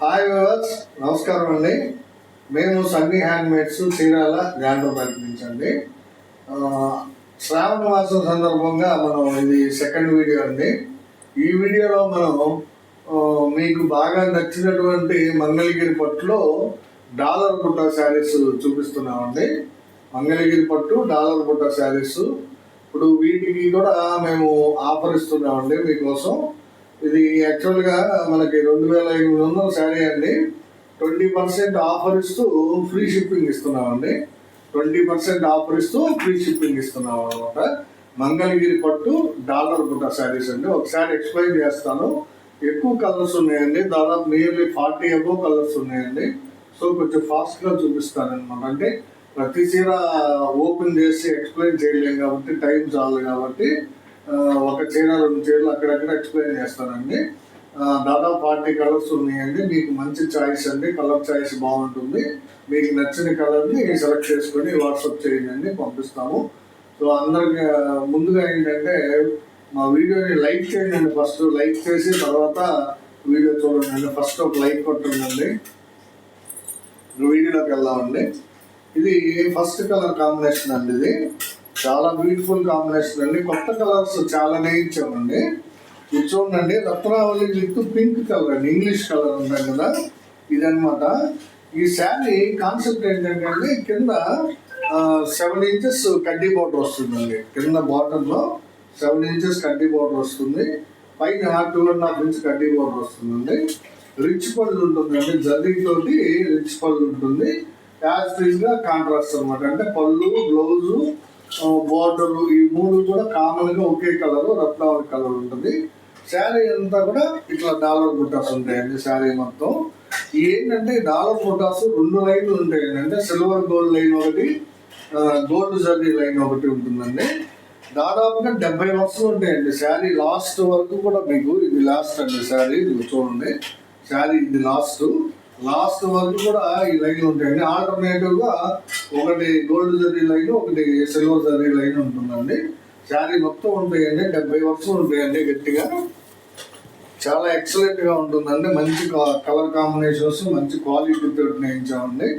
Hi viewers నమస్కారం అండి. మేము సన్నీ హ్యాండ్మేడ్స్ చీరాల గాండ్రపేట నుంచి అండి. శ్రావణ మాసం సందర్భంగా మనం ఇది సెకండ్ వీడియో అండి. ఈ వీడియోలో మనం మీకు బాగా నచ్చినటువంటి మంగళగిరి పట్టులో డాలర్ బుట్ట శారీస్ చూపిస్తున్నామండి. మంగళగిరి పట్టు డాలర్ బుట్ట శారీస్. ఇప్పుడు వీటికి కూడా మేము ఆఫర్ ఇస్తున్నామండి మీకోసం. ఇది యాక్చువల్గా మనకి రెండు వేల ఎనిమిది వందల శారీ అండి. ట్వంటీ పర్సెంట్ ఆఫర్ ఇస్తూ ఫ్రీ షిప్పింగ్ ఇస్తున్నామండి. ట్వంటీ పర్సెంట్ ఆఫర్ ఇస్తూ ఫ్రీ షిప్పింగ్ ఇస్తున్నాం అనమాట మంగళగిరి పట్టు డాలర్ గుట్ట శారీస్ అండి. ఒకసారి ఎక్స్ప్లెయిన్ చేస్తాను. ఎక్కువ కలర్స్ ఉన్నాయండి. దాదాపు నియర్లీ ఫార్టీ అబో కలర్స్ ఉన్నాయండి. సో కొంచెం ఫాస్ట్గా చూపిస్తాను అనమాట అంటే ప్రతి చీర ఓపెన్ చేసి ఎక్స్ప్లెయిన్ చేయలేం కాబట్టి టైం చాలు కాబట్టి ఒక చీర రెండు చీరలు అక్కడక్కడ ఎక్స్ప్లెయిన్ చేస్తానండి. దాదాపు ఫార్టీ కలర్స్ ఉన్నాయండి. మీకు మంచి చాయిస్ అండి. కలర్ చాయిస్ బాగుంటుంది. మీకు నచ్చిన కలర్ని సెలెక్ట్ చేసుకొని వాట్సాప్ చేయండి పంపిస్తాము. సో అందరికి ముందుగా ఏంటంటే మా వీడియోని లైక్ చేయండి ఫస్ట్ లైక్ చేసి తర్వాత వీడియో చూడండి. ఫస్ట్ ఒక లైక్ కొట్టండి. వీడియోలోకి వెళ్దామండి. ఇది ఫస్ట్ కలర్ కాంబినేషన్ అండి ఇది. చాలా బ్యూటిఫుల్ కాంబినేషన్ అండి. కొత్త కలర్స్ చాలా నేయించామండి ఇది చూడండి రత్నావళి విత్ పింక్ కలర్ అండి. ఇంగ్లీష్ కలర్ ఉంటాయి కదా. ఇదన్నమాట. ఈ శారీ కాన్సెప్ట్ ఏంటంటే అండి కింద సెవెన్ ఇంచెస్ కడ్డీ బోర్డర్ వస్తుందండి. కింద బాటంలో సెవెన్ ఇంచెస్ కడ్డీ బోర్డర్ వస్తుంది. పైన టూ అండ్ హాఫ్ ఇంచ్ కడ్డీ బోర్డర్ వస్తుందండి. రిచ్ పళ్ళు ఉంటుందండి. జరీ రిచ్ పళ్ళు ఉంటుంది. యాజ్ ఫ్రీజ్గా కాంట్రాస్ట్ అనమాట అంటే పళ్ళు బ్లౌజు బార్డర్ ఈ మూడు కూడా కామన్గా ఒకే కలర్ రత్నావళి కలర్ ఉంటుంది. శారీ అంతా కూడా ఇట్లా డాలర్ బుట్టాస్ ఉంటాయండి శారీ మొత్తం. ఏంటంటే డాలర్ బుట్టాస్ రెండు లైన్లు ఉంటాయండి. అంటే సిల్వర్ గోల్డ్ లైన్ ఒకటి గోల్డ్ జర్నీ లైన్ ఒకటి ఉంటుందండి. దాదాపుగా డెబ్బై వరుసలు ఉంటాయండి శారీ. లాస్ట్ వరకు కూడా మీకు ఇది లాస్ట్ అండి శారీ. ఇది చూడండి. శారీ ఇది లాస్ట్ లాస్ట్ వరకు కూడా ఈ లైన్ ఉంటాయండి ఆల్టర్నేటివ్గా ఒకటి గోల్డ్ జరీ లైన్ ఒకటి సిల్వర్ జరీ లైన్ ఉంటుందండి. శారీ మొత్తం ఉంటాయండి. డెబ్బై వరుసలు ఉంటాయండి గట్టిగా. చాలా ఎక్సలెంట్గా ఉంటుందండి. మంచి కలర్ కాంబినేషన్స్ మంచి క్వాలిటీ తోటి నేయించామండి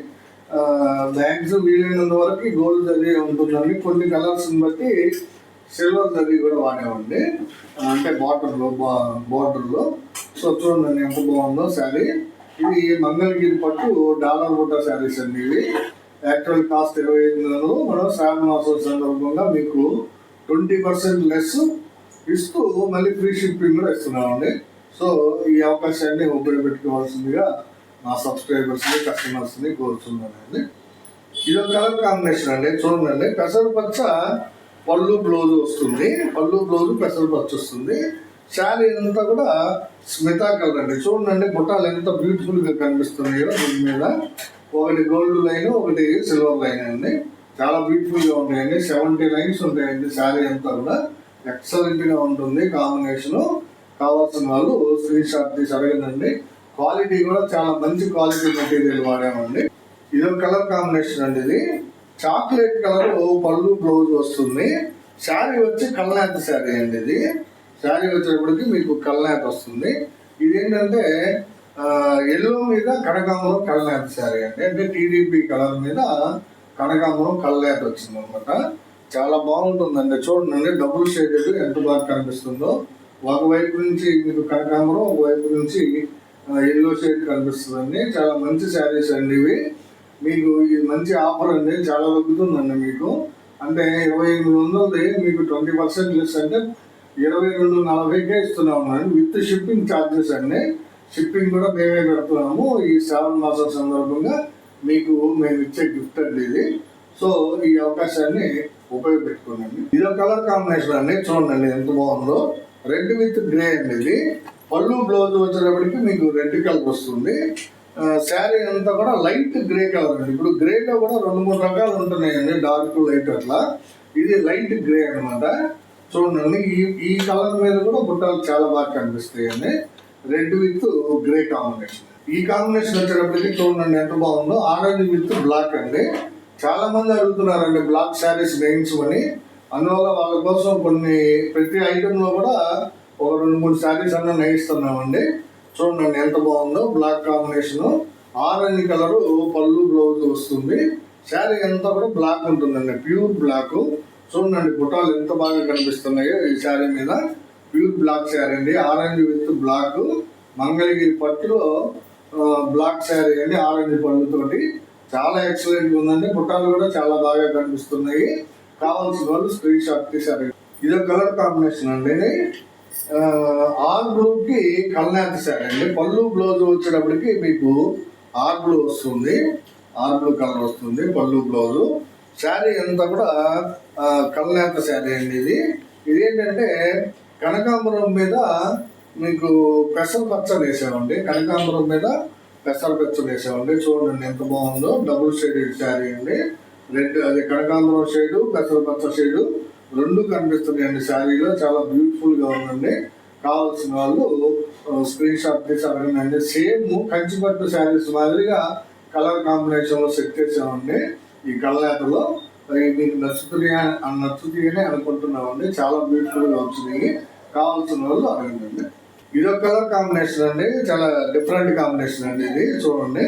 బ్యాగ్స్ వీలైనంత వరకు గోల్డ్ జరీ ఉంటుందండి. కొన్ని కలర్స్ బట్టి సిల్వర్ జరీ కూడా వాడామండి అంటే బాటర్లో బార్డర్లో. సో చూడండి ఎంత బాగుందో శారీ. ఇది మంగళగిరి పట్టు డాలర్ బుట్ట శారీస్ అండి ఇవి. యాక్చువల్ కాస్ట్ ఇరవై ఐదు వందలు. మనం శ్రావణ మాసం సందర్భంగా మీకు ట్వంటీ పర్సెంట్ లెస్ ఇస్తూ మళ్ళీ ఫ్రీ షిప్పింగ్ కూడా ఇస్తున్నామండి. సో ఈ అవకాశాన్ని ఉపయోగపెట్టుకోవాల్సిందిగా మా సబ్స్క్రైబర్స్ని కస్టమర్స్ని కోరుతున్నానండి ఇది ఒక కలర్ కాంబినేషన్ అండి. చూడండి పెసరపచ్చ పళ్ళు బ్లౌజ్ వస్తుంది. పళ్ళు బ్లౌజ్ పెసరపచ్చ వస్తుంది. శారీ అంతా కూడా స్మితా కలర్ అండి. చూడండి బుట్టాలు ఎంత బ్యూటిఫుల్గా కనిపిస్తున్నాయో దీని మీద. ఒకటి గోల్డ్ లైన్ ఒకటి సిల్వర్ లైన్ అండి. చాలా బ్యూటిఫుల్గా ఉంటాయండి. సెవెంటీ లైన్స్ ఉంటాయండి శారీ అంతా కూడా. ఎక్సలెంట్గా ఉంటుంది కాంబినేషన్ కావాల్సిన వాళ్ళు స్క్రీన్ షాట్ తీసి అడగండి. క్వాలిటీ కూడా చాలా మంచి క్వాలిటీ మెటీరియల్ వాడామండి. ఇది ఒక కలర్ కాంబినేషన్ అండి ఇది. చాక్లెట్ కలర్ పళ్ళు బ్లౌజ్ వస్తుంది. శారీ వచ్చి కల్నాథ్ శారీ అండి ఇది. శారీ వచ్చేటప్పటికి మీకు కళ్ళనాథ్ వస్తుంది. ఇది ఏంటంటే ఎల్లో మీద కనకాంబరం కళ్ళనాథ్ శారీ అండి. అంటే టీడీపీ కలర్ మీద కనకాంబరం కళ్ళనాథ్ వచ్చింది అనమాట చాలా బాగుంటుందండి. చూడండి డబుల్ షేడెడ్ ఎంత బాగా కనిపిస్తుందో. ఒకవైపు నుంచి మీకు కనకాంబరం ఒకవైపు నుంచి ఎల్లో షేడ్ కనిపిస్తుందండి. చాలా మంచి శారీస్ అండి ఇవి. మీకు ఇది మంచి ఆఫర్ అండి. చాలా దొరుకుతుందండి మీకు. అంటే ఇరవై ఎనిమిది వందలది మీకు ట్వంటీ పర్సెంట్ లెస్ అంటే ఇరవై రెండు నలభైకే ఇస్తున్నాము అండి విత్ షిప్పింగ్ ఛార్జెస్ అండి. షిప్పింగ్ కూడా మేమే పెడుతున్నాము. ఈ శ్రావణ మాసం సందర్భంగా మీకు మేము ఇచ్చే గిఫ్ట్ అండి ఇది. సో ఈ అవకాశాన్ని ఉపయోగపెట్టుకోండి. ఇది ఒక కలర్ కాంబినేషన్ అండి. చూడండి ఎంత బాగుందో. రెడ్ విత్ గ్రే అండి ఇది. పళ్ళు బ్లౌజ్ వచ్చేటప్పటికి మీకు రెడ్ కలర్ వస్తుంది. శారీ అంతా కూడా లైట్ గ్రే కలర్ అండి. ఇప్పుడు గ్రేలో కూడా రెండు మూడు రకాలు ఉంటున్నాయండి. డార్క్ లైట్ అట్లా. ఇది లైట్ గ్రే అనమాట చూడండి ఈ ఈ కలర్ మీద కూడా బుట్టాలు చాలా బాగా కనిపిస్తాయండి. Red with grey combination. ఈ కాంబినేషన్ వచ్చేటప్పటికి చూడండి ఎంత బాగుందో. ఆరెంజ్ విత్ బ్లాక్ అండి. చాలా మంది అడుగుతున్నారండి బ్లాక్ శారీస్ వేయించమని. అందువల్ల వాళ్ళ కోసం కొన్ని ప్రతి ఐటెంలో కూడా ఒక రెండు మూడు శారీస్ అన్న నేయిస్తున్నామండి. చూడండి ఎంత బాగుందో బ్లాక్ కాంబినేషన్. ఆరెంజ్ కలరు పళ్ళు బ్లౌజ్ వస్తుంది. శారీ అంతా కూడా బ్లాక్ ఉంటుందండి ప్యూర్ బ్లాక్. చూడండి గుట్టాలు ఎంత బాగా కనిపిస్తున్నాయో ఈ శారీ మీద. ప్యూర్ బ్లాక్ శారీ అండి. ఆరెంజ్ విత్ బ్లాక్ మంగళగిరి పట్టులో బ్లాక్ శారీ అండి ఆరెంజ్ పళ్ళుతోటి. చాలా ఎక్సలెంట్ ఉందండి. గుట్టాలు కూడా చాలా బాగా కనిపిస్తున్నాయి. కావాల్సిన వాళ్ళు స్క్రీన్ షాట్ తీసారు ఇది కలర్ కాంబినేషన్ అండి ఆర్ బ్లూ కి కల్నాథ్ శారీ అండి. పళ్ళు బ్లౌజ్ వచ్చేటప్పటికి మీకు ఆర్ బ్లూ వస్తుంది. ఆర్ బ్లూ కలర్ వస్తుంది పళ్ళు బ్లౌజు శారీ అంతా కూడా ఆ, శారీ అండి ఇది. ఇదేంటంటే కనకాంబరం మీద మీకు పెసర పచ్చ వేసామండి. కనకాంబరం మీద పెసర పచ్చ వేసామండి. చూడండి ఎంత బాగుందో. డబుల్ షేడెడ్ శారీ అండి. రెడ్ అది కనకాంబరం షేడు పెసర పచ్చ షేడు రెండు కనిపిస్తున్నాయండి శారీలో. చాలా బ్యూటిఫుల్గా ఉందండి. కావాల్సిన వాళ్ళు స్క్రీన్ షాట్ తీసి అడగండి. సేమ్ కంచిపట్టు శారీస్ మాదిరిగా కలర్ కాంబినేషన్లో సెట్ చేసామండి. ఈ కళ్ళాటలో మరి మీకు నచ్చుతున్నాయి నచ్చుతాయని అనుకుంటున్నామండి. చాలా బ్యూటిఫుల్గా వచ్చినాయి. కావాల్సిన వాళ్ళు అడగండి. ఇది ఒక కలర్ కాంబినేషన్ అండి. చాలా డిఫరెంట్ కాంబినేషన్ అండి ఇది. చూడండి.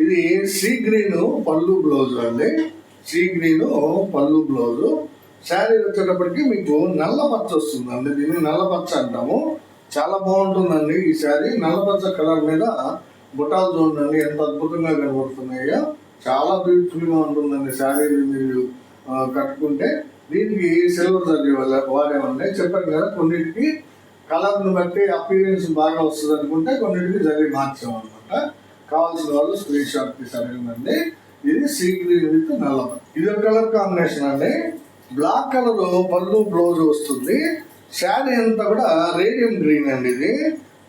ఇది సీ గ్రీన్ పళ్ళు బ్లౌజ్ అండి. సీ గ్రీన్ పళ్ళు బ్లౌజ్. శారీ వచ్చేటప్పటికి మీకు నల్ల పచ్చ వస్తుందండి. దీన్ని నల్ల పచ్చ అంటాము. చాలా బాగుంటుందండి ఈ శారీ. నల్ల పచ్చ కలర్ మీద బుటాలు చూడండి. ఎంత అద్భుతంగా కనబడుతున్నాయో. చాలా బ్యూటిఫుల్గా ఉంటుందండి శారీ మీరు కట్టుకుంటే. దీనికి సిల్వర్ జరీ వల్ల వాడేమండి చెప్పాను కదా కొన్నిటికి కలర్ను బట్టి అపీరెన్స్ బాగా వస్తుంది అనుకుంటే కొన్నిటికి జరీ మార్చాం అనమాట కావాల్సిన వాళ్ళు స్క్రీన్ షాట్ తీసారండి ఇది సీ గ్రీన్ విత్ నల్లమ ఇది ఒక కలర్ కాంబినేషన్ అండి బ్లాక్ కలర్ పళ్ళు బ్లౌజ్ వస్తుంది. శారీ అంతా కూడా రేడియం గ్రీన్ అండి ఇది.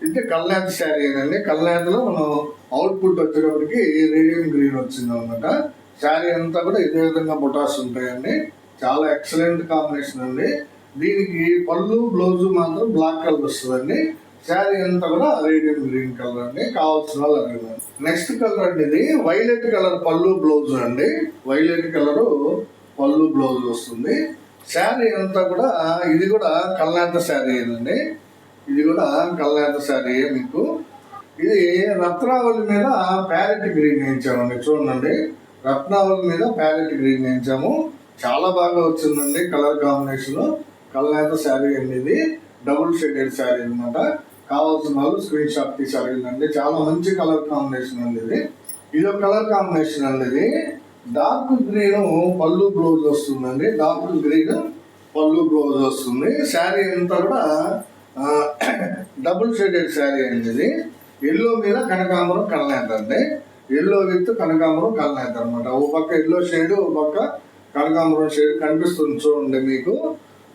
ఇది కల్నాథ్ శారీ అండి. కల్నాథ్లో మనం అవుట్పుట్ వచ్చేటప్పటికి రేడియం గ్రీన్ వచ్చింది అనమాట శారీ అంతా కూడా ఇదే విధంగా బుటాస్ ఉంటాయండి. చాలా ఎక్సలెంట్ కాంబినేషన్ అండి. దీనికి పళ్ళు బ్లౌజ్ మాత్రం బ్లాక్ కలర్ వస్తుందండి. శారీ అంతా కూడా రేడియం గ్రీన్ కలర్ అండి. కావాల్సిన వాళ్ళు అడగండి. నెక్స్ట్ కలర్ అండి ఇది. వైలెట్ కలర్ పళ్ళు బ్లౌజ్ అండి. వైలెట్ కలర్ పళ్ళు బ్లౌజ్ వస్తుంది. శారీ అంతా కూడా ఇది కూడా కల్నాథ శారీ అండి ఇది కూడా కల్నాథ శారీ మీకు. ఇది రత్నావళి మీద ప్యారెట్ గ్రీన్ వేయించామండి చూడండి రత్నావళి మీద ప్యారెట్ గ్రీన్ వేయించాము. చాలా బాగా వచ్చిందండి కలర్ కాంబినేషన్. కల్నాథ శారీ అండి ఇది. డబుల్ షేడెడ్ శారీ అన్నమాట. కావాల్సిన వాళ్ళు స్క్రీన్ షాట్ తీసి అండి చాలా మంచి కలర్ కాంబినేషన్ అండి ఇది. ఇది ఒక కలర్ కాంబినేషన్ అండి ఇది. డార్క్ గ్రీన్ పళ్ళు బ్లౌజ్ వస్తుందండి. డార్క్ గ్రీన్ పళ్ళు బ్లౌజ్ వస్తుంది. శారీ అంతా కూడా డబుల్ షేడెడ్ శారీ అనేది ఎల్లో మీద కనకాంబరం కలనేత అండి ఎల్లో విత్ కనకాంబరం కళ్ళనేత అనమాట ఓ పక్క ఎల్లో షేడ్ ఓ పక్క కనకాంబరం షేడ్ కనిపిస్తుంది చూడండి మీకు.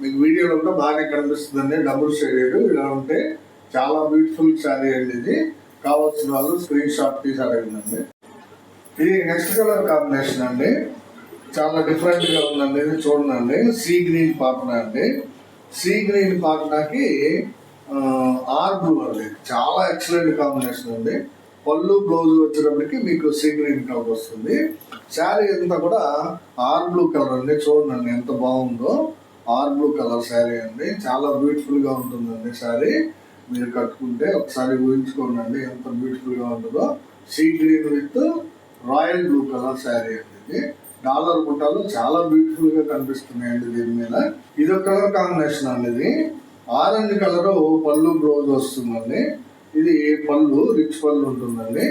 మీకు వీడియోలో కూడా బాగానే కనిపిస్తుందండి. డబుల్ షేడెడ్ ఇలా ఉంటే చాలా బ్యూటిఫుల్ శారీ అండి ఇది కావాల్సిన వాళ్ళు స్క్రీన్ షాట్ తీసి అడగండి ఇది నెక్స్ట్ కలర్ కాంబినేషన్ అండి. చాలా డిఫరెంట్గా ఉందండి. ఇది చూడండి. సీ గ్రీన్ పాపన అండి. సీ గ్రీన్ పాటనాకి ఆర్ బ్లూ అండి చాలా ఎక్సలెంట్ కాంబినేషన్ అండి పళ్ళు బ్లౌజ్ వచ్చేటప్పటికి మీకు సీ గ్రీన్ కలర్ వస్తుంది. శారీ అంతా కూడా ఆర్ బ్లూ కలర్ అండి. చూడండి ఎంత బాగుందో. ఆర్ బ్లూ కలర్ శారీ అండి. చాలా బ్యూటిఫుల్గా ఉంటుందండి శారీ. మీరు కట్టుకుంటే ఒకసారి ఊహించుకోండి అండి ఎంత బ్యూటిఫుల్గా ఉంటుందో. Sea green with royal blue colour sari అండి ఇది. డాలర్ బుట్టాలు చాలా బ్యూటిఫుల్గా కనిపిస్తున్నాయండి దీని మీద. ఇది ఒక కలర్ కాంబినేషన్ అండి ఇది. ఆరెంజ్ కలర్ పళ్ళు బ్లౌజ్ వస్తుందండి. ఇది పళ్ళు రిచ్ పళ్ళు ఉంటుందండి.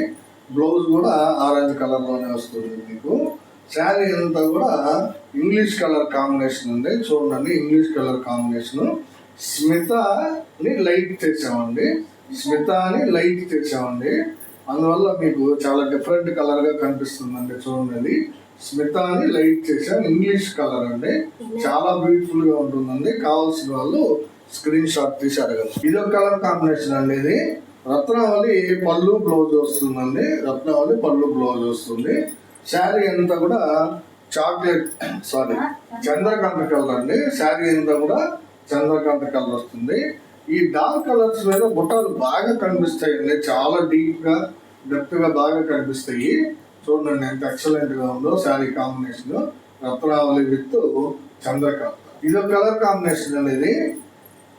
బ్లౌజ్ కూడా ఆరెంజ్ కలర్లోనే వస్తుంది మీకు. శారీ అంతా కూడా ఇంగ్లీష్ కలర్ కాంబినేషన్ అండి. చూడండి ఇంగ్లీష్ కలర్ కాంబినేషన్. స్మితని లైట్ తెచ్చామండి. స్మిత అని లైట్ తెచ్చామండి. అందువల్ల మీకు చాలా డిఫరెంట్ కలర్గా కనిపిస్తుందండి చూడండి అది స్మితాని లైట్ చేసాం ఇంగ్లీష్ కలర్ అండి. చాలా బ్యూటిఫుల్గా ఉంటుందండి. కావాల్సిన వాళ్ళు స్క్రీన్ షాట్ తీసి అడగచ్చు. ఇది ఒక కలర్ కాంబినేషన్ అండి ఇది. రత్నావళి పళ్ళు బ్లౌజ్ వస్తుందండి. రత్నావళి పళ్ళు బ్లౌజ్ వస్తుంది. శారీ అంతా కూడా చాక్లెట్ సారీ చంద్రకాంత కలర్ అండి. శారీ అంతా కూడా చంద్రకాంత కలర్ వస్తుంది. ఈ డార్క్ కలర్స్ మీద బుట్టాలు బాగా కనిపిస్తాయండి. చాలా డీప్గా డెప్త్గా బాగా కనిపిస్తాయి. చూడండి ఎంత ఎక్సలెంట్గా ఉందో శారీ కాంబినేషన్ రత్నావళి విత్ చంద్రకాంత. ఇది ఒక కలర్ కాంబినేషన్ అనేది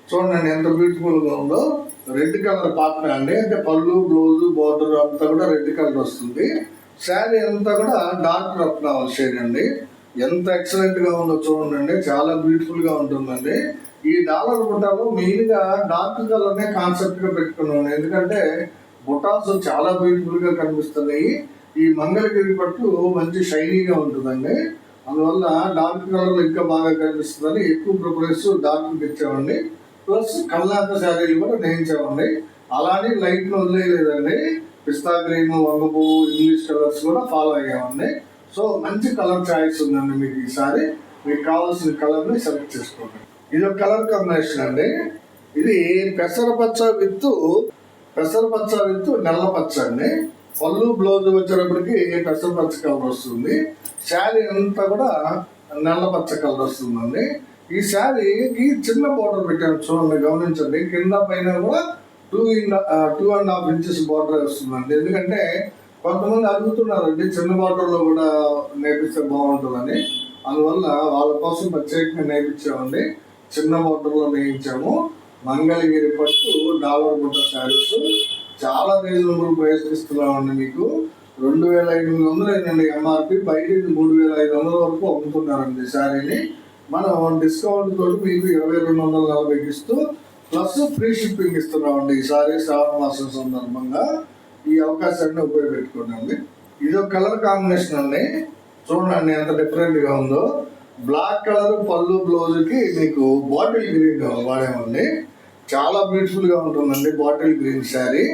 చూడండి ఎంత బ్యూటిఫుల్గా ఉందో. రెడ్ కలర్ పాత్ర అండి. అంటే పళ్ళు బ్లౌజ్ బోర్డర్ అంతా కూడా రెడ్ కలర్ వస్తుంది. శారీ అంతా కూడా డార్క్ రత్నావళి షేడ్ అండి. ఎంత ఎక్సలెంట్గా ఉందో చూడండి చాలా బ్యూటిఫుల్గా ఉంటుందండి. ఈ డాలర్ బుటాలు మెయిన్గా డార్క్ కలర్ నే కాన్సెప్ట్గా పెట్టుకున్నాను. ఎందుకంటే బుటాస్ చాలా బ్యూటిఫుల్గా కనిపిస్తున్నాయి. ఈ మంగళగిరి పట్టు మంచి షైనీగా ఉంటుందండి. అందువల్ల డార్క్ కలర్లో ఇంకా బాగా కనిపిస్తుందని ఎక్కువ ప్రిఫరెన్స్ డార్క్ ఇచ్చామండి ప్లస్ కల్లాత శారీలు కూడా నేయించామండి. అలానే లైట్లు వదిలేయలేదండి. పిస్తా క్రీమ్ వంగపు ఇంగ్లీష్ కలర్స్ కూడా ఫాలో అయ్యామండి. సో మంచి కలర్ చాయిస్ ఉందండి మీకు ఈసారి. మీకు కావాల్సిన కలర్ని సెలెక్ట్ చేసుకోండి. ఇది ఒక కలర్ కాంబినేషన్ అండి. ఇది పెసరపచ్చ విత్ పెసరపచ్చ విత్ నల్ల పచ్చ అండి. పళ్ళు బ్లౌజ్ వచ్చేటప్పటికి పెసరపచ్చ కలర్ వస్తుంది. శారీ అంతా కూడా నల్ల పచ్చ కలర్ వస్తుందండి. ఈ శారీకి చిన్న బోర్డర్ పెట్టాను చూడండి గమనించండి. కింద పైన కూడా two in two and half inches border వస్తుందండి. ఎందుకంటే కొంతమంది అడుగుతున్నారండి చిన్న బార్డర్లో కూడా నేర్పిస్తే బాగుంటుందని. అందువల్ల వాళ్ళ కోసం ప్రత్యేకంగా నేర్పించామండి చిన్న బార్డర్లో నేయించాము. మంగళగిరి పట్టు డాలర్ బుట్ట శారీస్. చాలా రీజనబుల్ ప్రైస్ ఇస్తున్నామండి మీకు. రెండు వేల ఎనిమిది వందలు అయిందండి ఎంఆర్పి బయట మూడు వేల ఐదు వందల వరకు అమ్ముతున్నారండి శారీని. మనం డిస్కౌంట్ తోటి మీకు ఇరవై రెండు వందల నలభైకి ఇస్తూ ప్లస్ ఫ్రీ షిప్పింగ్ ఇస్తున్నామండి ఈసారి శ్రావణ మాసం సందర్భంగా. ఈ అవకాశాన్ని ఉపయోగపెట్టుకోండి. ఇది ఒక కలర్ కాంబినేషన్ అండి. చూడండి ఎంత డిఫరెంట్గా ఉందో. బ్లాక్ కలర్ పళ్ళు బ్లౌజ్కి మీకు బాటిల్ గ్రీన్ వాడామండి. చాలా బ్యూటిఫుల్గా ఉంటుందండి బాటిల్ గ్రీన్ శారీ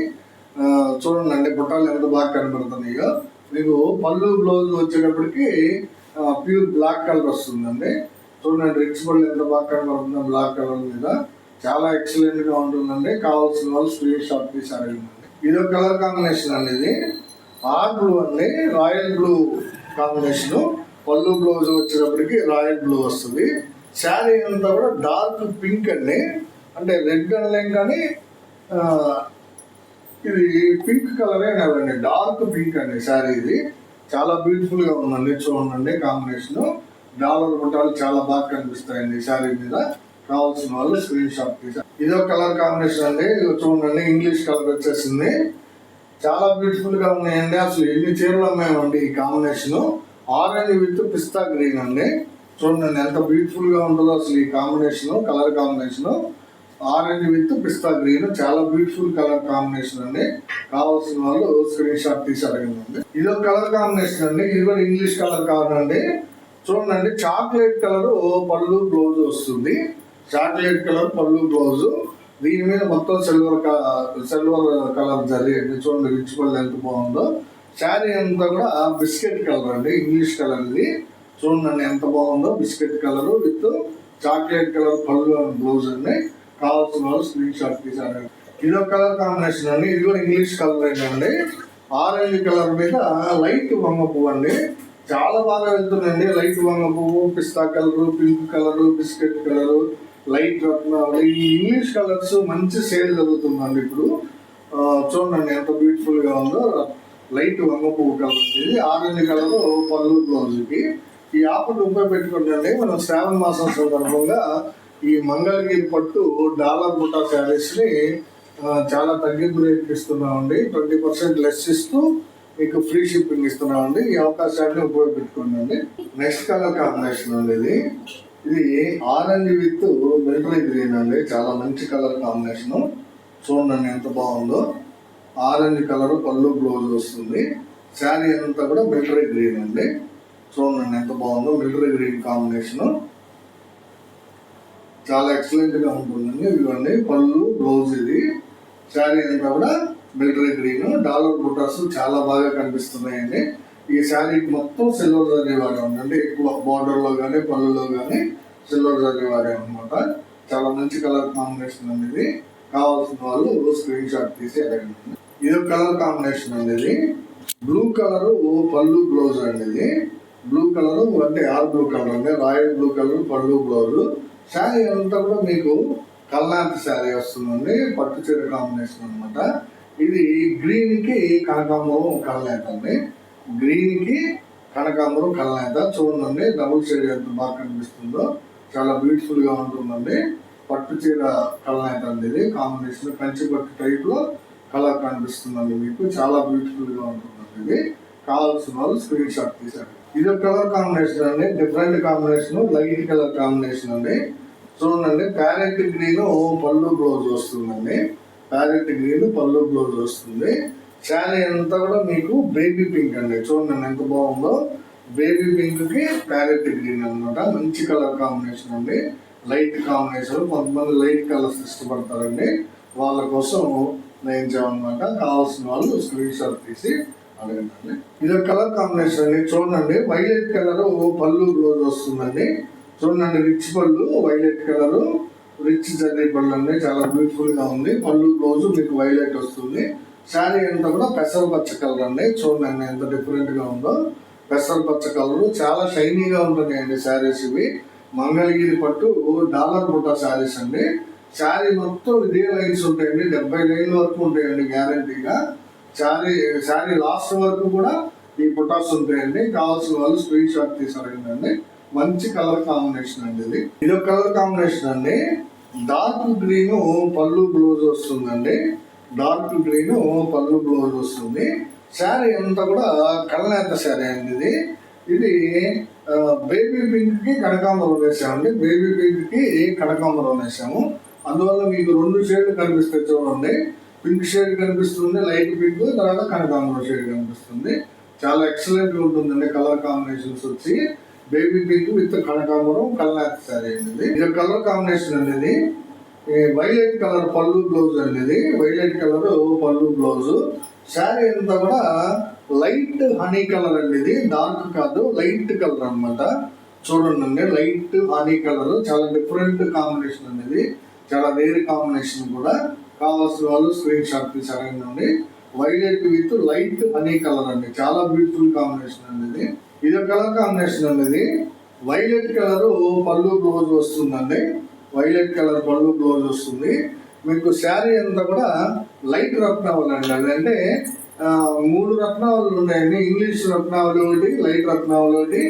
చూడండి బుట్టాలు ఎంత బాగా కనబడుతున్నాయో. మీకు పళ్ళు బ్లౌజ్ వచ్చేటప్పటికి ప్యూర్ బ్లాక్ కలర్ వస్తుందండి. చూడండి రిచ్ పళ్ళు ఎంత బాగా కనబడుతుందో బ్లాక్ కలర్ మీద. చాలా ఎక్సలెంట్గా ఉంటుందండి. కావాల్సిన వాళ్ళు స్వీట్ షాప్ తీసారు ఇది ఒక కలర్ కాంబినేషన్ అండి ఇది. ఆర్ బ్లూ అండి రాయల్ బ్లూ కాంబినేషన్ పళ్ళు బ్లౌజ్ వచ్చేటప్పటికి రాయల్ బ్లూ వస్తుంది. శారీ అంతా కూడా డార్క్ పింక్ అండి. అంటే రెడ్ అనలేం కానీ ఇది పింక్ కలరే కదండి. డార్క్ పింక్ అండి శారీ ఇది. చాలా బ్యూటిఫుల్గా ఉందండి. చూడండి కాంబినేషన్. డాలర్ బుట్టాలు చాలా బాగా కనిపిస్తాయండి ఈ శారీ మీద. కావాల్సిన వాళ్ళు స్క్రీన్ షాట్ తీసారు ఇది ఒక కలర్ కాంబినేషన్ అండి. ఇది చూడండి ఇంగ్లీష్ కలర్ వచ్చేసింది. చాలా బ్యూటిఫుల్గా ఉన్నాయండి. అసలు ఎన్ని చీరలు అమ్మాయండి ఈ కాంబినేషన్. ఆరెంజ్ విత్ పిస్తా గ్రీన్ అండి. చూడండి ఎంత బ్యూటిఫుల్గా ఉంటుందో అసలు ఈ combination colour combination. Orange with pista green చాలా బ్యూటిఫుల్ కలర్ కాంబినేషన్ అండి. కావాల్సిన వాళ్ళు స్క్రీన్ షాట్ తీసి అడగండి. ఇది ఒక కలర్ కాంబినేషన్ అండి. ఇది కూడా ఇంగ్లీష్ కలర్ కాదండి. చూడండి చాక్లెట్ కలర్ పళ్ళు బ్లౌజ్ వస్తుంది. చాక్లెట్ కలర్ పళ్ళు బ్లౌజ్. దీని మీద మొత్తం సిల్వర్ సిల్వర్ కలర్ జరిగింది చూడండి రిచ్ పళ్ళు ఎంత బాగుందో. శారీ అంతా కూడా బిస్కెట్ కలర్ అండి. ఇంగ్లీష్ కలర్ ఇది. చూడండి ఎంత బాగుందో biscuit colour with chocolate colour పళ్ళు బ్లౌజ్ అండి. కావాల్సిన వాళ్ళు స్క్రీన్ షాట్ తీసారు ఇది ఒక కలర్ కాంబినేషన్ అండి. ఇది కూడా ఇంగ్లీష్ కలర్ అండి. ఆరెంజ్ కలర్ మీద లైట్ వంగ పువ్వు అండి. చాలా బాగా వెళ్తుందండి. లైట్ వంగ పువ్వు పిస్తా colour pink colour biscuit colour light రత్నాలు ఈ ఇంగ్లీష్ కలర్స్ మంచి సేల్ జరుగుతుందండి ఇప్పుడు. చూడండి ఎంత బ్యూటిఫుల్గా ఉందో. లైట్ వంగ పువ్వు కలర్ ఇది ఆరెంజ్ కలర్ పళ్ళు బ్లౌజ్కి. ఈ ఆఫర్ ఉపయోగపెట్టుకుంటే మనం శ్రావణ మాసం సందర్భంగా ఈ మంగళగిరి పట్టు డాలర్ బుటా శారీస్ని చాలా తగ్గింపు రేట్ ఇస్తున్నామండి. ట్వంటీ పర్సెంట్ లెస్ ఇస్తూ మీకు ఫ్రీ షిప్పింగ్ ఇస్తున్నామండి. ఈ అవకాశాన్ని ఉపయోగపెట్టుకోండి. నెక్స్ట్ కలర్ కాంబినేషన్ అండి ఇది. ఇది ఆరెంజ్ విత్ మిలిటరీ గ్రీన్ అండి. చాలా మంచి కలర్ కాంబినేషన్. చూడండి ఎంత బాగుందో. ఆరెంజ్ కలర్ పళ్ళు బ్లౌజ్ వస్తుంది. శారీ అంతా కూడా మిలిటరీ గ్రీన్ అండి. చూడండి ఎంత బాగుందో. Military green combination. చాలా ఎక్సలెంట్గా ఉంటుందండి. ఇవ్వండి పళ్ళు బ్లౌజ్ ఇది. శారీ అంతా కూడా మిలిటరీ గ్రీన్. డాలర్ బుటాస్ చాలా బాగా కనిపిస్తున్నాయండి. ఈ శారీకి మొత్తం సిల్వర్ జరీ వాడే ఉందండి. ఎక్కువ border లో కానీ పళ్ళులో కానీ సిల్వర్ జరీ వారే అనమాట చాలా మంచి కలర్ కాంబినేషన్ అండి ఇది. కావాల్సిన వాళ్ళు స్క్రీన్ షాట్ తీసి అడగండి. ఇది కలర్ కాంబినేషన్ అండి ఇది. బ్లూ కలర్ పళ్ళు బ్లౌజ్ అండి ఇది. బ్లూ కలర్ అంటే ఆర్ బ్లూ కలర్ అండి. రాయల్ బ్లూ కలర్ పళ్ళు బ్లౌజ్. శారీ అంతా కూడా మీకు కల్లాంతి శారీ వస్తుందండి పట్టు చీర కాంబినేషన్ అనమాట ఇది గ్రీన్కి కనకాంబరం కల్నేత అండి. గ్రీన్కి కనకాంబరం కల్నేత చూడండి డబుల్ షేడ్ ఎంత బాగా కనిపిస్తుందో. చాలా బ్యూటిఫుల్గా ఉంటుందండి. పట్టు చీర కలర్ అండి ఇది. కాంబినేషన్ కంచి పట్టు టైప్లో కలర్ కనిపిస్తుందండి మీకు. చాలా బ్యూటిఫుల్గా ఉంటుందండి ఇది. కావాల్సిన వాళ్ళు స్క్రీన్ షాట్ తీసారు ఇది ఒక కలర్ కాంబినేషన్ అండి. Different combination light colour combination అండి. చూడండి ప్యారెట్ గ్రీన్ పళ్ళు బ్లౌజ్ వస్తుందండి. ప్యారెట్ గ్రీన్ పళ్ళు బ్లౌజ్ వస్తుంది. శారీ అంతా కూడా మీకు బేబీ పింక్ అండి. చూడండి ఎంత బాగుందో. బేబీ పింక్కి ప్యారెట్ గ్రీన్ అన్నమాట. మంచి కలర్ కాంబినేషన్ అండి. Light combination. కొంతమంది లైట్ కలర్స్ ఇష్టపడతారండి. వాళ్ళ కోసం నేను చేయమన్నమాట కావాల్సిన వాళ్ళు స్క్రీన్ షాట్ తీసి అడగండి ఇది కలర్ కాంబినేషన్ అండి. చూడండి వైలెట్ కలర్ పళ్ళు బ్లౌజ్ వస్తుందండి. చూడండి రిచ్ పళ్ళు వైలెట్ కలర్ రిచ్ జర్నీ పళ్ళు అండి. చాలా బ్యూటిఫుల్గా ఉంది. పళ్ళు రోజు మీకు వైలెట్ వస్తుంది. శారీ అంతా కూడా పెసర పచ్చ కలర్ అండి. చూడండి ఎంత డిఫరెంట్గా ఉందో. పెసర పచ్చ కలర్. చాలా షైనీగా ఉంటున్నాయండి శారీస్ ఇవి. మంగళగిరి పట్టు డాలర్ బుట్ట శారీస్ అండి. శారీ మొత్తం ఇదే లైన్స్ ఉంటాయండి. డెబ్బై లైన్ల వరకు ఉంటాయండి గ్యారంటీగా శారీ శారీ లాస్ట్ వరకు కూడా ఈ బుటాస్ ఉంటాయండి. కావాల్సిన వాళ్ళు స్క్రీన్ షాట్ తీసారండి మంచి కలర్ కాంబినేషన్ అండి ఇది. ఇది ఒక కలర్ కాంబినేషన్ అండి. డార్క్ గ్రీన్ పళ్ళు బ్లౌజ్ వస్తుందండి. డార్క్ గ్రీన్ పళ్ళు బ్లౌజ్ వస్తుంది. శారీ అంతా కూడా కళ్ళనేత శారీ అండి ఇది. ఇది బేబీ పింక్కి కనకాంబరం వేసామండి. బేబీ పింక్కి కనకాంబరం వేసాము. అందువల్ల మీకు రెండు షేడ్లు కనిపిస్తాయి చూడండి. పింక్ షేడ్ కనిపిస్తుంది లైట్ పింక్ తర్వాత కనకాంబరం షేడ్ కనిపిస్తుంది. చాలా ఎక్సలెంట్ ఉంటుందండి కలర్ కాంబినేషన్స్ వచ్చి. బేబీ పింక్ విత్ కనకాంబరం కల్లాత్ సారీ అండి ఇది కలర్ కాంబినేషన్ అనేది వైలెట్ కలర్ పళ్ళు బ్లౌజ్ అనేది. వైలెట్ కలర్ పళ్ళు బ్లౌజ్. శారీ అంతా కూడా లైట్ హనీ కలర్ అండి ఇది డార్క్ కాదు లైట్ కలర్ అన్నమాట. చూడండి లైట్ హనీ కలర్. చాలా డిఫరెంట్ కాంబినేషన్ అనేది చాలా వేరే కాంబినేషన్ కూడా. కావాల్సిన వాళ్ళు స్క్రీన్ షాట్ నుండి violet with light honey colour అండి. చాలా బ్యూటిఫుల్ కాంబినేషన్ అండి ఇది. ఇది కలర్ కాంబినేషన్ అనేది వైలెట్ కలర్ పళ్ళు బ్లౌజ్ వస్తుందండి. వైలెట్ కలర్ పళ్ళు బ్లౌజ్ వస్తుంది. మీకు శారీ అంతా కూడా లైట్ రత్నావళి అండి. అదంటే మూడు రత్నావళులు ఉన్నాయండి. ఇంగ్లీష్ రత్నావళి ఒకటి లైట్ రత్నావళి ఒకటి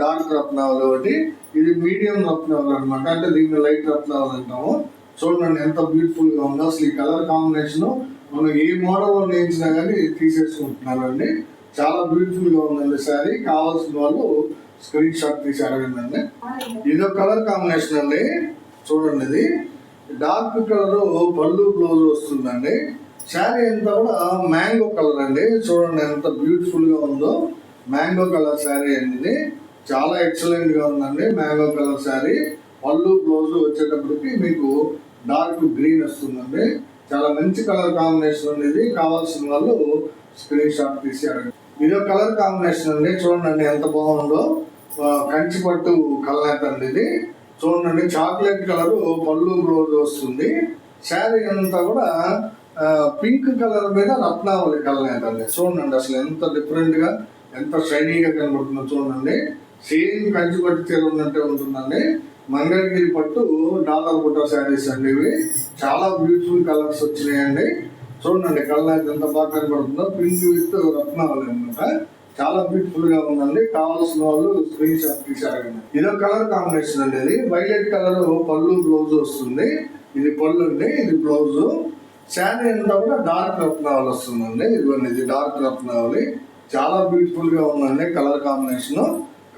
డార్క్ రత్నావళి ఒకటి. ఇది మీడియం రత్నావళి అనమాట అంటే దీన్ని లైట్ రత్నావళి అంటాము. చూడండి ఎంత బ్యూటిఫుల్గా ఉందో అసలు ఈ కలర్ కాంబినేషన్ మనం ఏ మోడల్ నేర్చినా కానీ తీసేసుకుంటున్నారండి చాలా బ్యూటిఫుల్గా ఉందండి శారీ కావాల్సిన వాళ్ళు స్క్రీన్ షాట్ తీసి అడగండి ఇదో కలర్ కాంబినేషన్ అండి. చూడండి ఇది. డార్క్ కలర్ పళ్ళు బ్లౌజ్ వస్తుందండి. శారీ అంతా కూడా మ్యాంగో కలర్ అండి. చూడండి ఎంత బ్యూటిఫుల్గా ఉందో. మ్యాంగో కలర్ శారీ అండి ఇది. చాలా ఎక్సలెంట్గా ఉందండి మ్యాంగో కలర్ శారీ పళ్ళు క్లోజ్ వచ్చేటప్పటికి మీకు డార్క్ గ్రీన్ వస్తుందండి. చాలా మంచి కలర్ కాంబినేషన్ అనేది కావాల్సిన వాళ్ళు స్క్రీన్ షాట్ తీసి ఇది ఇదో కలర్ కాంబినేషన్ అండి. చూడండి ఎంత బాగుందో. కంచి పట్టు కలర్ అండి ఇది. చూడండి చాక్లెట్ కలర్ పళ్ళు రోజు వస్తుంది. శారీ అంతా కూడా పింక్ కలర్ మీద రత్నావళి కలనేత అండి? చూడండి అసలు ఎంత డిఫరెంట్గా ఎంత షైనీగా కనబడుతుందో చూడండి. సేమ్ కంచి పట్టు తీరు ఉన్నట్టే ఉంటుందండి. మంగళగిరి పట్టు డాలర్ బుట్ట శారీస్ అండి ఇవి. చాలా బ్యూటిఫుల్ కలర్స్ వచ్చినాయండి. చూడండి కలర్ ఎంత బాగా కనబడుతుందో. పింక్ విత్ రత్నావళి అనమాట చాలా బ్యూటిఫుల్గా ఉందండి. కావాల్సిన వాళ్ళు స్క్రీన్ షాట్ తీసారండి ఇదో కలర్ కాంబినేషన్ అండి ఇది. వైలెట్ కలర్ పళ్ళు బ్లౌజ్ వస్తుంది. ఇది పళ్ళు అండి ఇది బ్లౌజ్ శారీ అంతా కూడా డార్క్ రత్నావళి వస్తుందండి. ఇదిగోండి ఇది డార్క్ రత్నావళి. చాలా బ్యూటిఫుల్గా ఉందండి కలర్ కాంబినేషన్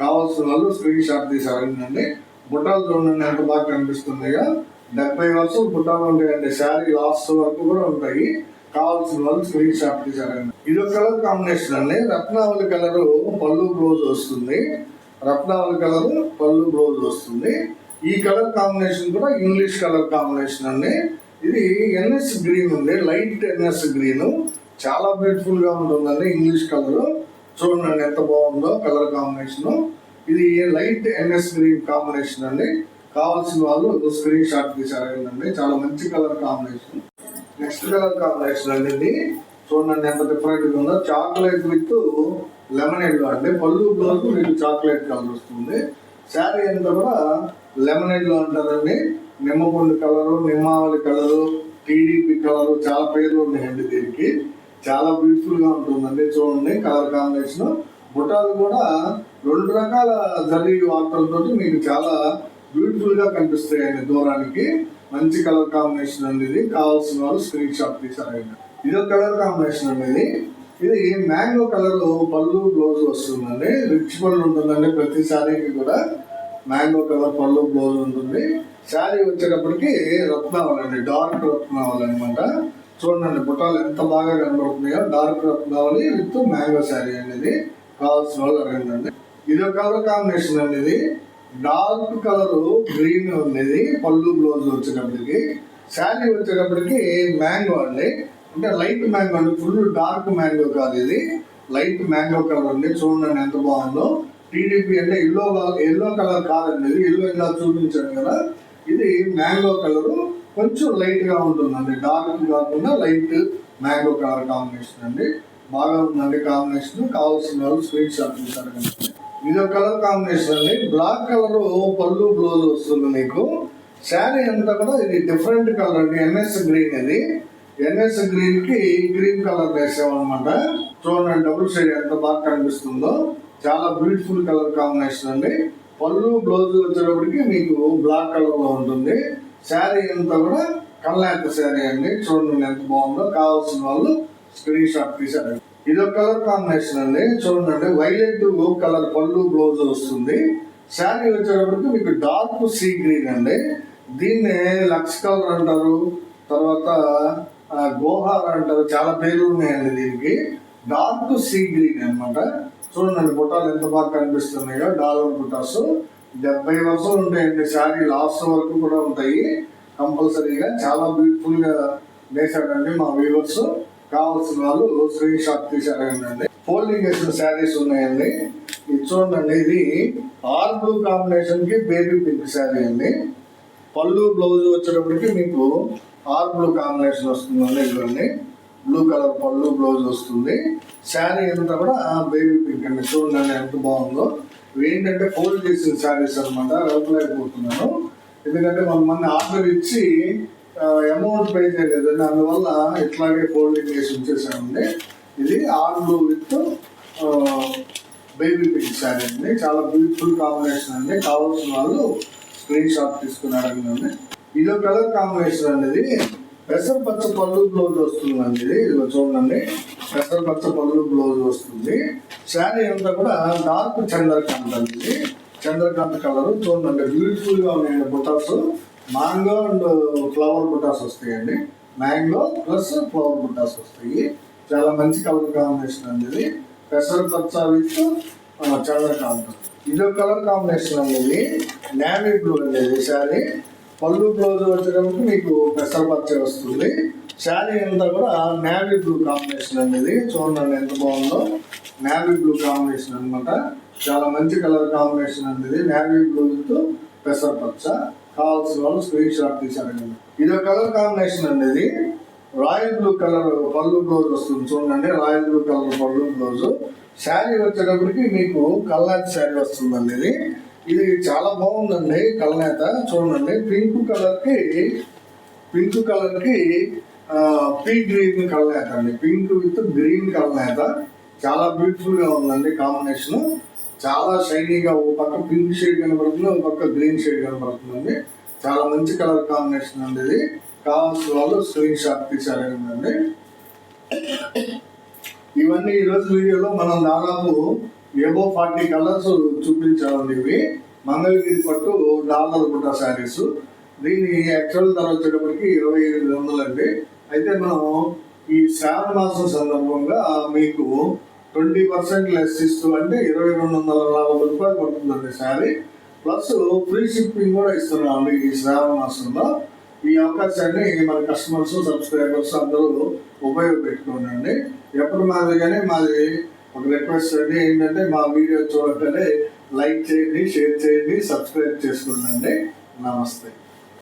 కావాల్సిన వాళ్ళు స్క్రీన్ షాట్ తీసారండి బుట్టాలు చూడండి ఎంత బాగా కనిపిస్తుందిగా డెబ్బై వరుసలు బుట్టాలు ఉంటాయండి. శారీ లాస్ట్ వరకు కూడా ఉంటాయి. కావాల్సిన వాళ్ళు స్క్రీన్ షాట్ తీసారండి ఇది ఒక కలర్ కాంబినేషన్ అండి. రత్నావళి కలర్ పళ్ళు బ్లౌజ్ వస్తుంది రత్నావళి కలర్ పళ్ళు బ్లౌజ్ వస్తుంది ఈ కలర్ కాంబినేషన్ కూడా ఇంగ్లీష్ కలర్ కాంబినేషన్ అండి. ఇది ఎన్ఎస్ గ్రీన్ ఉంది. Light NS green. చాలా బ్యూటిఫుల్గా ఉంటుందండి ఇంగ్లీష్ కలర్ చూడండి ఎంత బాగుందో కలర్ కాంబినేషన్ ఇది లైట్ ఎంఎస్ గ్రీన్ కాంబినేషన్ అండి. కావాల్సిన వాళ్ళు స్క్రీన్ షాట్ తీసారండి చాలా మంచి colour combination. Next colour combination అండి ఇది. చూడండి ఎంత డిఫరెంట్ ఉందో. చాక్లెట్ విత్ లెమన్ ఎల్లో అండి. పళ్ళు బ్లౌజ్ మీకు చాక్లెట్ కలర్ వస్తుంది. శారీ అంతా కూడా లెమన్ ఎల్లో అంటారండి. నిమ్మపండు కలరు నిమ్మావళి కలరు టీడీపీ కలరు చాలా పేర్లు ఉన్నాయండి దీనికి. చాలా బ్యూటిఫుల్గా ఉంటుందండి. చూడండి కలర్ కాంబినేషన్. బుటాలు కూడా రెండు రకాల జరీ వార్తలతో మీకు చాలా బ్యూటిఫుల్గా కనిపిస్తాయండి దూరానికి. మంచి కలర్ కాంబినేషన్ అండి ఇది కావాల్సిన వాళ్ళు స్క్రీన్ షాట్ తీసారు ఇది ఒక కలర్ కాంబినేషన్ అండి. ఇది మ్యాంగో కలర్ పళ్ళు బ్లౌజ్ వస్తుందండి. రిచ్ పళ్ళు ఉంటుందండి ప్రతి శారీకి కూడా. మ్యాంగో కలర్ పళ్ళు బ్లౌజ్ ఉంటుంది. శారీ వచ్చేటప్పటికి రత్నావళి అండి. డార్క్ రత్నావళి అనమాట చూడండి బుట్టాలు ఎంత బాగా కనబడుతున్నాయో. డార్క్ రత్నావళి విత్ మ్యాంగో శారీ అనేది కావాల్సిన వాళ్ళు అడగండి ఇది ఒక కలర్ కాంబినేషన్ అండి ఇది. డార్క్ కలర్ గ్రీన్ ఉంది పళ్ళు బ్లౌజ్ వచ్చేటప్పటికి. శారీ వచ్చేటప్పటికి మ్యాంగో అండి. అంటే లైట్ మ్యాంగో అండి ఫుల్ డార్క్ మ్యాంగో కాదు ఇది. లైట్ మ్యాంగో కలర్ అండి చూడండి ఎంత బాగుందో. టీడీపీ అంటే ఎల్లో ఎల్లో కలర్ కాదండి ఇది. ఎల్లో ఇలా చూపించాను కదా. ఇది మ్యాంగో కలర్ కొంచెం లైట్గా ఉంటుందండి. డార్క్ కాకుండా లైట్ మ్యాంగో కలర్ కాంబినేషన్ అండి. బాగా ఉందండి కాంబినేషన్ కావాల్సిన వాళ్ళు షాప్ షాట్ తీసారు ఇది ఒక కలర్ కాంబినేషన్ అండి. బ్లాక్ కలర్ పళ్ళు బ్లౌజ్ వస్తుంది మీకు. శారీ అంతా కూడా ఇది డిఫరెంట్ కలర్ అండి. ఎన్ఎస్ గ్రీన్ ఇది. ఎన్ఎస్ గ్రీన్కి గ్రీన్ కలర్ వేసామన్నమాట. చూడండి డబుల్ షేడ్ ఎంత బాగా కనిపిస్తుందో. చాలా బ్యూటిఫుల్ కలర్ కాంబినేషన్ అండి. పళ్ళు బ్లౌజ్ వచ్చేటప్పటికి మీకు బ్లాక్ కలర్లో ఉంటుంది. శారీ అంతా కూడా కల్లాంత శారీ అండి. చూడండి ఎంత బాగుందో. కావాల్సిన వాళ్ళు స్క్రీన్ షాట్ తీసారు ఇది ఒక కలర్ కాంబినేషన్ అండి. చూడండి వైలెట్ కలర్ పళ్ళు బ్లౌజ్ వస్తుంది. శారీ వచ్చేటప్పటికి మీకు డార్క్ సీ గ్రీన్ అండి. దీన్నే లక్స్ కలర్ అంటారు. తర్వాత గోహార్ అంటారు. చాలా పేర్లు ఉన్నాయండి దీనికి. డార్క్ సీ గ్రీన్ అన్నమాట. చూడండి బుట్టాలు ఎంత బాగా కనిపిస్తున్నాయో. డాలర్ బుటాస్ డెబ్బై వర్షాలు ఉంటాయండి శారీ. లాస్ట్ వరకు కూడా ఉంటాయి. కంపల్సరీగా చాలా బ్యూటిఫుల్గా వేశాడండి మా వ్యూవర్స్ కావాల్సిన వాళ్ళు స్క్రీన్ షాట్ తీసారండి ఫోల్డింగ్ వేసిన శారీస్ ఉన్నాయండి. ఇది చూడండి ఇది ఆర్ బ్లూ కాంబినేషన్కి బేబీ పింక్ శారీ అండి. పళ్ళు బ్లౌజ్ వచ్చేటప్పటికి మీకు ఆర్ బ్లూ కాంబినేషన్ వస్తుందండి ఇవన్నీ బ్లూ కలర్ పళ్ళు బ్లౌజ్ వస్తుంది. శారీ అంతా కూడా బేబీ పింక్ అండి. చూడండి ఎంత బాగుందో. ఇవి ఏంటంటే ఫోల్డ్ చేసిన శారీస్ అనమాట వెళ్ళలేకపోతున్నాను ఎందుకంటే కొంతమంది ఆర్డర్ ఇచ్చి అమౌంట్ పే చేయలేదండి అందువల్ల ఇట్లాగే ఫోల్డింగ్ చేసి ఉంచేసామండి ఇది R blue with baby pink sari అండి. చాలా బ్యూటిఫుల్ కాంబినేషన్ అండి. కావాల్సిన వాళ్ళు స్క్రీన్ షాట్ తీసుకున్నారండి ఇది ఒక కలర్ కాంబినేషన్ అనేది పెసర పచ్చ పళ్ళు బ్లౌజ్ వస్తుందండి ఇది. చూడండి. పెసర పచ్చ పళ్ళు బ్లౌజ్ వస్తుంది. శారీ అంతా కూడా డార్క్ చంద్రకాంత్ అండి చంద్రకాంత్ కలర్ చూడండి బ్యూటిఫుల్గా ఉన్నాయండి బుటాస్ మ్యాంగో అండ్ ఫ్లవర్ బుటాస్ వస్తాయండి. మ్యాంగో ప్లస్ ఫ్లవర్ బుటాస్ వస్తాయి. చాలా మంచి కలర్ కాంబినేషన్ అనేది పెసర పచ్చ విత్ చంద్రకాంత్ ఇది ఒక కలర్ కాంబినేషన్ అనేది నేవీ బ్లూ అనేది శారీ. పళ్ళు బ్లౌజ్ వచ్చేటప్పుడు మీకు పెసర పచ్చ వస్తుంది. శారీ అంతా కూడా నేవీ బ్లూ కాంబినేషన్ అనేది చూడండి ఎంత బాగుందో. నేవీ బ్లూ కాంబినేషన్ అనమాట చాలా మంచి కలర్ కాంబినేషన్ అనేది నేవీ బ్లూ విత్ పెసర పచ్చ. కావాల్సిన వాళ్ళు స్క్రీన్ షాట్ తీసారండి ఇది ఒక కలర్ కాంబినేషన్ అనేది రాయల్ బ్లూ కలర్ పళ్ళు బ్లౌజ్ వస్తుంది చూడండి రాయల్ బ్లూ కలర్ పళ్ళు బ్లౌజ్. శారీ వచ్చేటప్పటికి మీకు కల్లాతి శారీ వస్తుందండి ఇది. ఇది చాలా బాగుందండి కల్నేత చూడండి. పింక్ కలర్కి పింక్ కలర్కి పీ గ్రీన్ కల్నేత అండి. పింక్ విత్ గ్రీన్ కల్నేత. చాలా బ్యూటిఫుల్గా ఉందండి కాంబినేషన్. చాలా షైనీగా ఓ పక్క పింక్ షేడ్ కనబడుతుంది ఒక పక్క గ్రీన్ షేడ్ కనబడుతుందండి చాలా మంచి కలర్ కాంబినేషన్ అండి ఇది. కావాల్సిన వాళ్ళు స్క్రీన్ షాట్ తీసారండి ఇవన్నీ ఈ రోజు వీడియోలో మనం దాదాపు ఏవో ఫార్టీ కలర్స్ చూపించామండి ఇవి. మంగళగిరి పట్టు డాలర్ బుట్ట శారీస్ దీని యాక్చువల్ ధర వచ్చేటప్పటికి ఇరవై ఎనిమిది వందలు అండి అయితే మనం ఈ శ్రావణ మాసం సందర్భంగా మీకు ట్వంటీ పర్సెంట్ లెస్ ఇస్తూ అంటే ఇరవై రెండు వందల నలభై రూపాయలు పడుతుందండి శారీ. ప్లస్ ఫ్రీ షిప్పింగ్ కూడా ఇస్తున్నాం ఈ శ్రావణ మాసంలో. ఈ అవకాశాన్ని మన కస్టమర్స్ సబ్స్క్రైబర్స్ అందరూ ఉపయోగపెట్టుకోనండి. ఎప్పుడు మాదిరిగానే మాది ఒక రిక్వెస్ట్ అండి ఏంటంటే మా వీడియో చూడగానే లైక్ చేయండి షేర్ చేయండి సబ్స్క్రైబ్ చేసుకోండి నమస్తే.